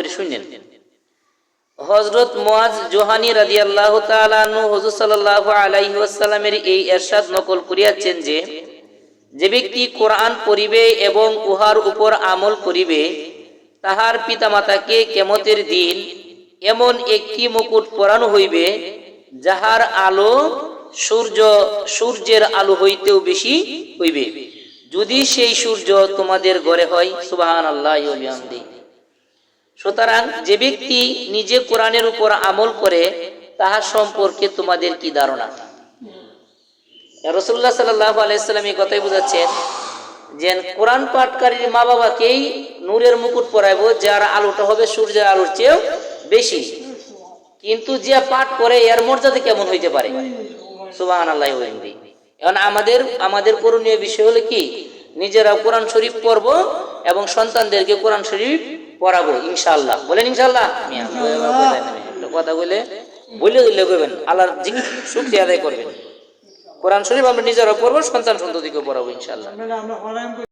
করে শুনেন হজরত মোয়াজ জোহানি রাজি আল্লাহ তালু হজুর সাল্লাহ আলাইহি ওয়াসাল্লামের এই এরশাদ নকল করিয়াছেন যে যে ব্যক্তি কোরআন পড়িবে এবং উহার উপর আমল করিবে, তাহার পিতামাতাকে কেমতের দিন এমন একটি মুকুট পরানো হইবে, যাহার আলো সূর্য, সূর্যের আলো হইতেও বেশি হইবে। যদি সেই সূর্য তোমাদের ঘরে হয় সুবাহান আল্লাহ সুতরাং যে ব্যক্তি নিজে কোরআনের উপর আমল করে তাহার সম্পর্কে তোমাদের কি ধারণা? রসুল্লাহ সাল্লাহ আলাইসাল্লাম এই কথাই বুঝাচ্ছেন যে, কোরআন পাঠকারীর মা বাবাকেই নূরের মুকুট পরাইব, যার আলোটা হবে সূর্যের আলোর চেয়েও বেশি। কিন্তু যে পাঠ করে, এর মর্যাদা কেমন হইতে পারে? এখন আমাদের আমাদের করণীয় বিষয় হলো কি? নিজেরা কোরআন শরীফ পড়ব এবং সন্তানদেরকে কোরআন শরীফ পড়াবো ইনশাল্লাহ বলেন ইনশাল্লাহ কথা বলে বলে দিলে করবেন। আল্লাহর শক্তি আদায় করবেন। কোরআন শরীফ আমরা নিজেরা পড়ব, সন্তান সন্ততিকে পড়াবো অনলাইন